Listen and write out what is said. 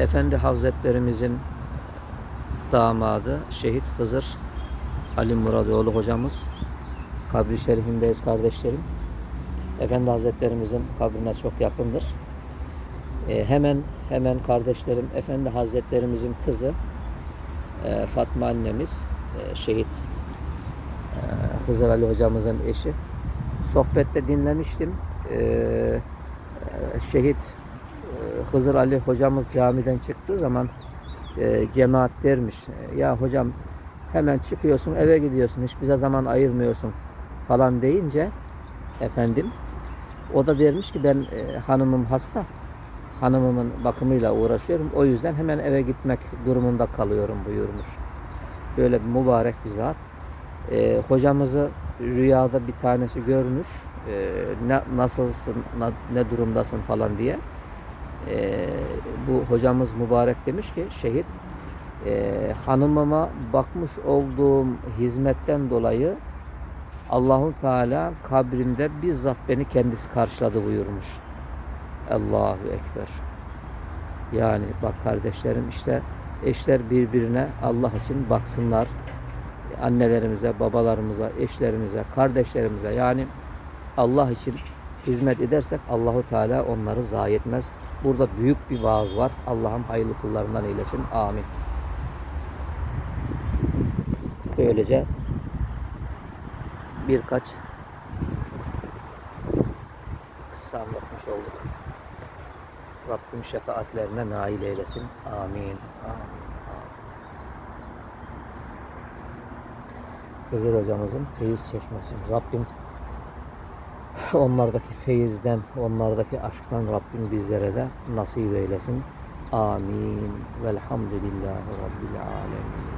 Efendi Hazretlerimizin damadı Şehit Hızır Ali Muradoğlu hocamız. Kabri şerifindeyiz kardeşlerim. Efendi Hazretlerimizin kabrine çok yakındır. Ee, hemen hemen kardeşlerim Efendi Hazretlerimizin kızı e, Fatma annemiz e, Şehit e, Hızır Ali hocamızın eşi. Sohbette dinlemiştim. Ee, e, şehit e, Hızır Ali hocamız camiden çıktığı zaman e, cemaat dermiş. e, Ya hocam hemen çıkıyorsun eve gidiyorsun hiç bize zaman ayırmıyorsun falan deyince efendim o da dermiş ki ben e, hanımım hasta. Hanımımın bakımıyla uğraşıyorum. O yüzden hemen eve gitmek durumunda kalıyorum buyurmuş. Böyle bir mübarek bir zat. E, hocamızı rüyada bir tanesi görmüş. E, ne, nasılsın, na- ne durumdasın falan diye. E, bu hocamız mübarek demiş ki şehit e, hanımıma bakmış olduğum hizmetten dolayı Allahu Teala kabrimde bizzat beni kendisi karşıladı buyurmuş. Allahu Ekber. Yani bak kardeşlerim işte eşler birbirine Allah için baksınlar. Annelerimize, babalarımıza, eşlerimize, kardeşlerimize yani Allah için hizmet edersek Allahu Teala onları zayi etmez. Burada büyük bir vaaz var. Allah'ım hayırlı kullarından eylesin. Amin. Böylece birkaç kıssa anlatmış olduk. Rabbim şefaatlerine nail eylesin. Amin. Amin. Hızır hocamızın feyiz çeşmesi. Rabbim onlardaki feyizden, onlardaki aşktan Rabbim bizlere de nasip eylesin. Amin. Velhamdülillahi Rabbil alemin.